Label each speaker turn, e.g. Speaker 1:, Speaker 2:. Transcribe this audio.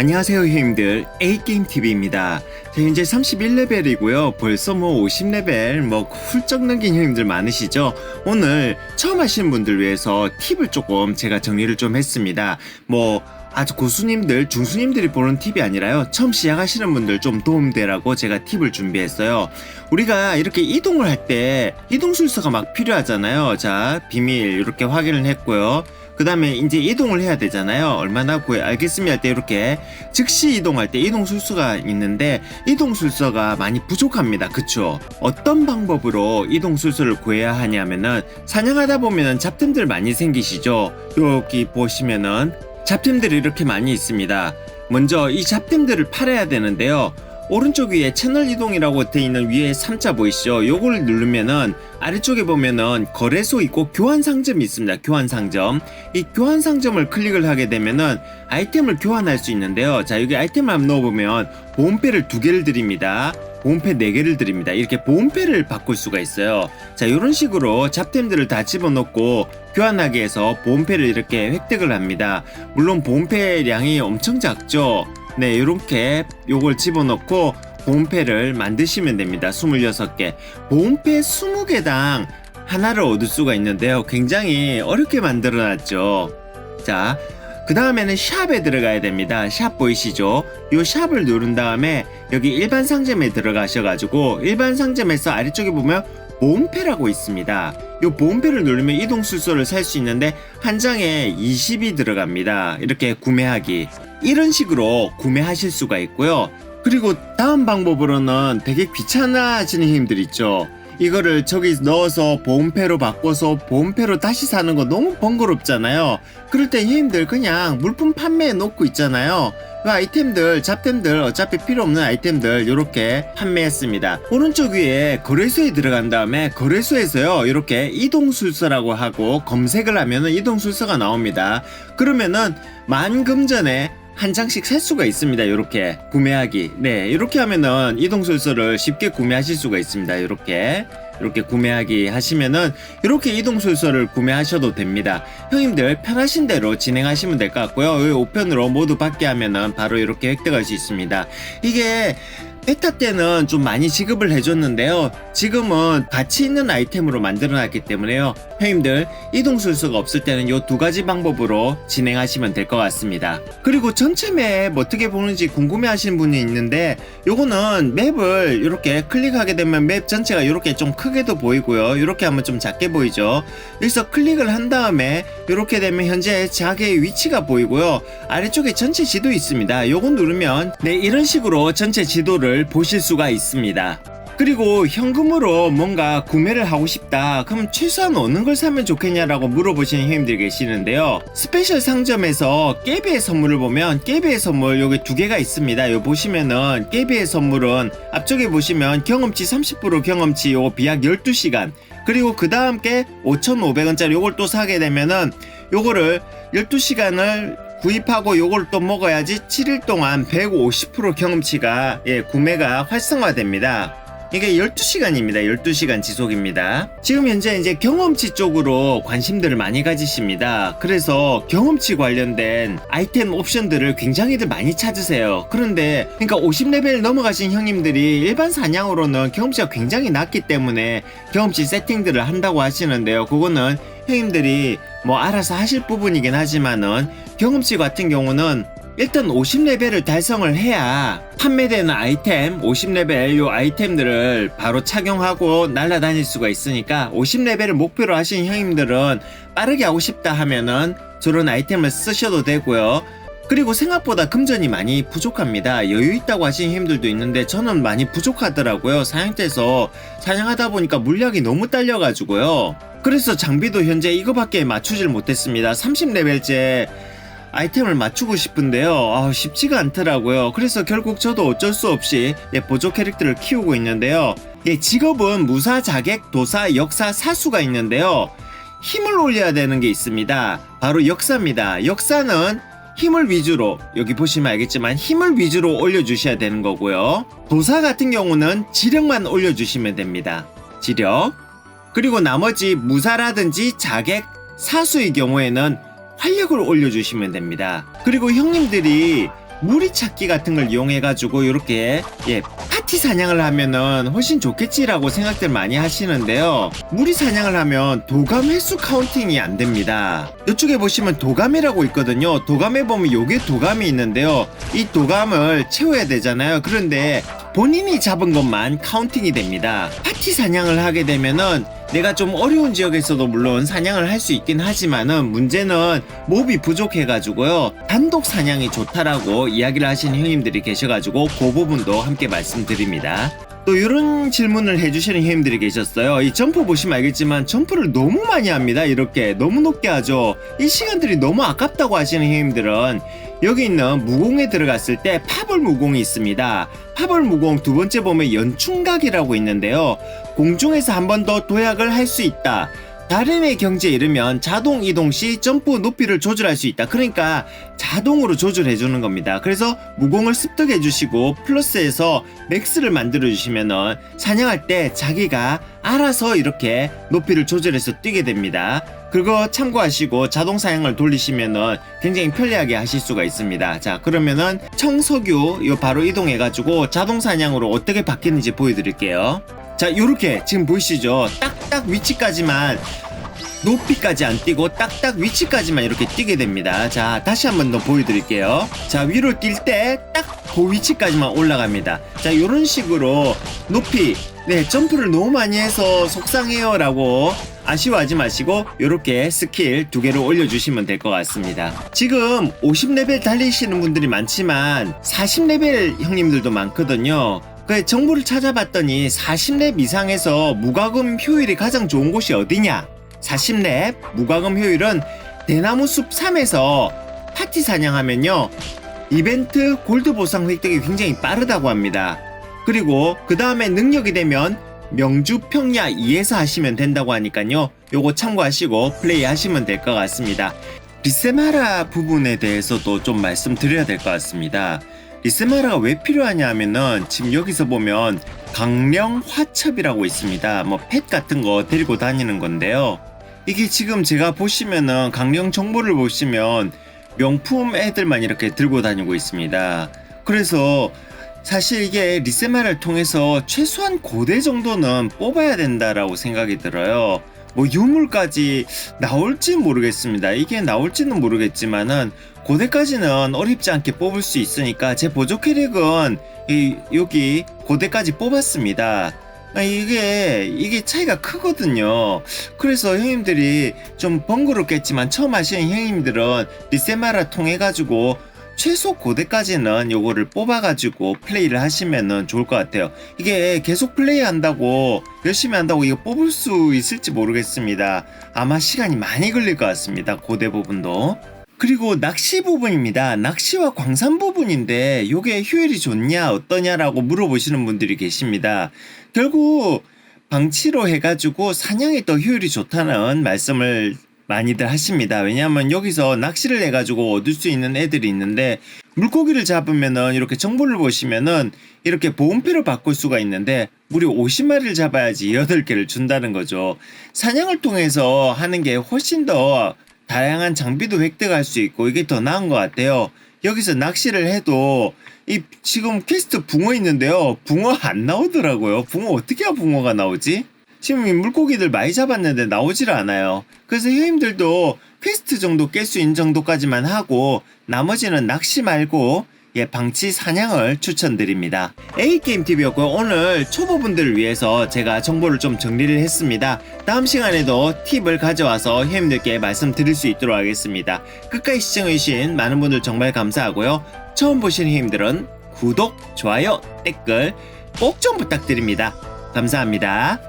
Speaker 1: 안녕하세요 형님들. A게임TV입니다. 저 현재 31레벨이고요. 벌써 뭐 50레벨 뭐 훌쩍 넘긴 형님들 많으시죠? 오늘 처음 하시는 분들 위해서 팁을 조금 제가 정리를 좀 했습니다. 뭐 아주 고수님들 중수님들이 보는 팁이 아니라요. 처음 시작하시는 분들 좀 도움되라고 제가 팁을 준비했어요. 우리가 이렇게 이동을 할 때 이동 순서가 막 필요하잖아요. 자 비밀 이렇게 확인을 했고요 그 다음에 이제 이동을 해야 되잖아요. 얼마나 구해 알겠습니다 할 때 이렇게 즉시 이동할 때 이동 술수가 있는데 이동 술서가 많이 부족합니다. 그쵸? 어떤 방법으로 이동 술서를 구해야 하냐면은 사냥하다 보면은 잡템들 많이 생기시죠? 여기 보시면은 잡템들이 이렇게 많이 있습니다. 먼저 이 잡템들을 팔아야 되는데요. 오른쪽 위에 채널 이동이라고 되어 있는 위에 3자 보이시죠? 요걸 누르면은 아래쪽에 보면은 거래소 있고 교환 상점이 있습니다. 교환 상점. 이 교환 상점을 클릭을 하게 되면은 아이템을 교환할 수 있는데요. 자, 여기 아이템을 한번 넣어보면 보온패를 두 개를 드립니다. 보온패 4개를 드립니다. 이렇게 보온패를 바꿀 수가 있어요. 자, 이런 식으로 잡템들을 다 집어넣고 교환하게 해서 보온패를 이렇게 획득을 합니다. 물론 보온패량이 엄청 작죠. 네, 이렇게 요걸 집어넣고 보온패를 만드시면 됩니다. 26개. 보온패 20개당 하나를 얻을 수가 있는데요. 굉장히 어렵게 만들어 놨죠. 자, 그 다음에는 샵에 들어가야 됩니다. 샵 보이시죠? 요 샵을 누른 다음에 여기 일반 상점에 들어가셔가지고 일반 상점에서 아래쪽에 보면 보온패라고 있습니다. 요 보온패를 누르면 이동 술소를 살 수 있는데 한 장에 20이 들어갑니다. 이렇게 구매하기. 이런 식으로 구매하실 수가 있고요. 그리고 다음 방법으로는 되게 귀찮아지는 힘들 있죠. 이거를 저기 넣어서 보온패로 바꿔서 보온패로 다시 사는 거 너무 번거롭잖아요. 그럴 때 형님들 그냥 물품 판매해 놓고 있잖아요. 그 아이템들, 잡템들, 어차피 필요 없는 아이템들 이렇게 판매했습니다. 오른쪽 위에 거래소에 들어간 다음에 거래소에서요 이렇게 이동술서라고 하고 검색을 하면은 이동술서가 나옵니다. 그러면은 만금 전에 한 장씩 살 수가 있습니다. 이렇게 구매하기. 네, 이렇게 하면은 이동술서를 쉽게 구매하실 수가 있습니다. 이렇게. 이렇게 구매하기 하시면은 이렇게 이동술서를 구매하셔도 됩니다. 형님들 편하신 대로 진행하시면 될 것 같고요. 이 5편으로 모두 받게 하면은 바로 이렇게 획득할 수 있습니다. 이게 베타 때는 좀 많이 지급을 해줬는데요. 지금은 가치 있는 아이템으로 만들어놨기 때문에요. 형님들 이동 술수가 없을 때는 이 두 가지 방법으로 진행하시면 될 것 같습니다. 그리고 전체 맵 어떻게 보는지 궁금해하시는 분이 있는데 요거는 맵을 이렇게 클릭하게 되면 맵 전체가 이렇게 좀 크게도 보이고요. 이렇게 하면 좀 작게 보이죠. 여기서 클릭을 한 다음에 이렇게 되면 현재 자기의 위치가 보이고요. 아래쪽에 전체 지도 있습니다. 요거 누르면 네 이런 식으로 전체 지도를 보실 수가 있습니다. 그리고 현금으로 뭔가 구매를 하고 싶다. 그럼 최소한 어느 걸 사면 좋겠냐라고 물어보시는 형님들 계시는데요. 스페셜 상점에서 깨비의 선물을 보면 깨비의 선물 여기 두 개가 있습니다. 여기 보시면은 깨비의 선물은 앞쪽에 보시면 경험치 30% 경험치 요 비약 12시간 그리고 그 다음 게 5,500원짜리 요걸 또 사게 되면은 요거를 12시간을 구입하고 요걸 또 먹어야지 7일 동안 150% 경험치가 예, 구매가 활성화됩니다. 이게 12시간입니다. 12시간 지속입니다. 지금 현재 이제 경험치 쪽으로 관심들을 많이 가지십니다. 그래서 경험치 관련된 아이템 옵션들을 굉장히들 많이 찾으세요. 그런데 그러니까 50레벨 넘어가신 형님들이 일반 사냥으로는 경험치가 굉장히 낮기 때문에 경험치 세팅들을 한다고 하시는데요. 그거는 형님들이 뭐 알아서 하실 부분이긴 하지만은 경험치 같은 경우는 일단 50레벨을 달성을 해야 판매되는 아이템 50레벨 요 아이템들을 바로 착용하고 날아다닐 수가 있으니까 50레벨을 목표로 하신 형님들은 빠르게 하고 싶다 하면은 저런 아이템을 쓰셔도 되고요. 그리고 생각보다 금전이 많이 부족합니다. 여유 있다고 하시는 힘들도 있는데 저는 많이 부족하더라고요. 사냥터에서 사냥하다 보니까 물약이 너무 딸려가지고요. 그래서 장비도 현재 이거밖에 맞추질 못했습니다. 30레벨째 아이템을 맞추고 싶은데요. 아, 쉽지가 않더라고요. 그래서 결국 저도 어쩔 수 없이 예, 보조 캐릭터를 키우고 있는데요. 예, 직업은 무사, 자객, 도사, 역사, 사수가 있는데요. 힘을 올려야 되는 게 있습니다. 바로 역사입니다. 역사는 힘을 위주로 여기 보시면 알겠지만 힘을 위주로 올려주셔야 되는 거고요. 도사 같은 경우는 지력만 올려주시면 됩니다. 지력. 그리고 나머지 무사라든지 자객, 사수의 경우에는 활력을 올려주시면 됩니다. 그리고 형님들이 무리 찾기 같은 걸 이용해 가지고 이렇게 예 파티 사냥을 하면은 훨씬 좋겠지라고 생각들 많이 하시는데요. 무리 사냥을 하면 도감 횟수 카운팅이 안 됩니다. 이쪽에 보시면 도감이라고 있거든요. 도감에 보면 요게 도감이 있는데요. 이 도감을 채워야 되잖아요. 그런데 본인이 잡은 것만 카운팅이 됩니다. 파티 사냥을 하게 되면은 내가 좀 어려운 지역에서도 물론 사냥을 할 수 있긴 하지만은 문제는 몹이 부족해가지고요. 단독 사냥이 좋다라고 이야기를 하시는 형님들이 계셔가지고 그 부분도 함께 말씀드립니다. 또 이런 질문을 해주시는 형님들이 계셨어요. 이 점프 보시면 알겠지만 점프를 너무 많이 합니다. 이렇게 너무 높게 하죠. 이 시간들이 너무 아깝다고 하시는 형님들은 여기 있는 무공에 들어갔을 때 파벌 무공이 있습니다. 파벌 무공 두 번째 보면 연충각이라고 있는데요. 공중에서 한 번 더 도약을 할 수 있다. 다른의 경지에 이르면 자동 이동 시 점프 높이를 조절할 수 있다. 그러니까 자동으로 조절해 주는 겁니다. 그래서 무공을 습득해 주시고 플러스해서 맥스를 만들어 주시면은 사냥할 때 자기가 알아서 이렇게 높이를 조절해서 뛰게 됩니다. 그거 참고하시고 자동 사냥을 돌리시면은 굉장히 편리하게 하실 수가 있습니다. 자, 그러면은 청석유 요 바로 이동해 가지고 자동 사냥으로 어떻게 바뀌는지 보여 드릴게요. 자, 요렇게 지금 보이시죠? 딱딱 위치까지만 높이까지 안 뛰고 딱딱 위치까지만 이렇게 뛰게 됩니다. 자, 다시 한 번 더 보여드릴게요. 자, 위로 뛸 때 딱 그 위치까지만 올라갑니다. 자, 요런 식으로 높이, 네, 점프를 너무 많이 해서 속상해요 라고 아쉬워하지 마시고 이렇게 스킬 두 개를 올려주시면 될 것 같습니다. 지금 50레벨 달리시는 분들이 많지만 40레벨 형님들도 많거든요. 그 정보를 찾아봤더니 40렙 이상에서 무과금 효율이 가장 좋은 곳이 어디냐? 40렙 무과금 효율은 대나무 숲 3에서 파티 사냥하면요. 이벤트 골드 보상 획득이 굉장히 빠르다고 합니다. 그리고 그 다음에 능력이 되면 명주 평야 2에서 하시면 된다고 하니까요. 요거 참고하시고 플레이 하시면 될 것 같습니다. 리세마라 부분에 대해서도 좀 말씀드려야 될 것 같습니다. 리세마라가 왜 필요하냐 하면은 지금 여기서 보면 강령 화첩이라고 있습니다. 뭐 펫 같은 거 데리고 다니는 건데요. 이게 지금 제가 보시면은 강령 정보를 보시면 명품 애들만 이렇게 들고 다니고 있습니다. 그래서 사실 이게 리세마를 통해서 최소한 고대 정도는 뽑아야 된다라고 생각이 들어요. 뭐 유물까지 나올지 모르겠습니다. 이게 나올지는 모르겠지만은 고대까지는 어렵지 않게 뽑을 수 있으니까 제 보조 캐릭은 이, 여기 고대까지 뽑았습니다. 아, 이게 이게 차이가 크거든요. 그래서 형님들이 좀 번거롭겠지만 처음 하시는 형님들은 리세마라 통해 가지고 최소 고대까지는 요거를 뽑아가지고 플레이를 하시면은 좋을 것 같아요. 이게 계속 플레이 한다고, 열심히 한다고 이거 뽑을 수 있을지 모르겠습니다. 아마 시간이 많이 걸릴 것 같습니다. 고대 부분도. 그리고 낚시 부분입니다. 낚시와 광산 부분인데 요게 효율이 좋냐 어떠냐라고 물어보시는 분들이 계십니다. 결국 방치로 해가지고 사냥이 더 효율이 좋다는 말씀을 많이들 하십니다. 왜냐하면 여기서 낚시를 해가지고 얻을 수 있는 애들이 있는데 물고기를 잡으면은 이렇게 정보를 보시면은 이렇게 보온표를 바꿀 수가 있는데 무려 50마리를 잡아야지 8개를 준다는 거죠. 사냥을 통해서 하는 게 훨씬 더 다양한 장비도 획득할 수 있고 이게 더 나은 것 같아요. 여기서 낚시를 해도 이 지금 퀘스트 붕어 있는데요. 붕어 안 나오더라고요. 붕어 어떻게 해야 붕어가 나오지? 지금 이 물고기들 많이 잡았는데 나오질 않아요. 그래서 형님들도 퀘스트 정도 깰 수 있는 정도까지만 하고 나머지는 낚시 말고 예, 방치 사냥을 추천드립니다. A게임TV였고요. 오늘 초보분들을 위해서 제가 정보를 좀 정리를 했습니다. 다음 시간에도 팁을 가져와서 형님들께 말씀드릴 수 있도록 하겠습니다. 끝까지 시청해주신 많은 분들 정말 감사하고요. 처음 보시는 형님들은 구독, 좋아요, 댓글 꼭 좀 부탁드립니다. 감사합니다.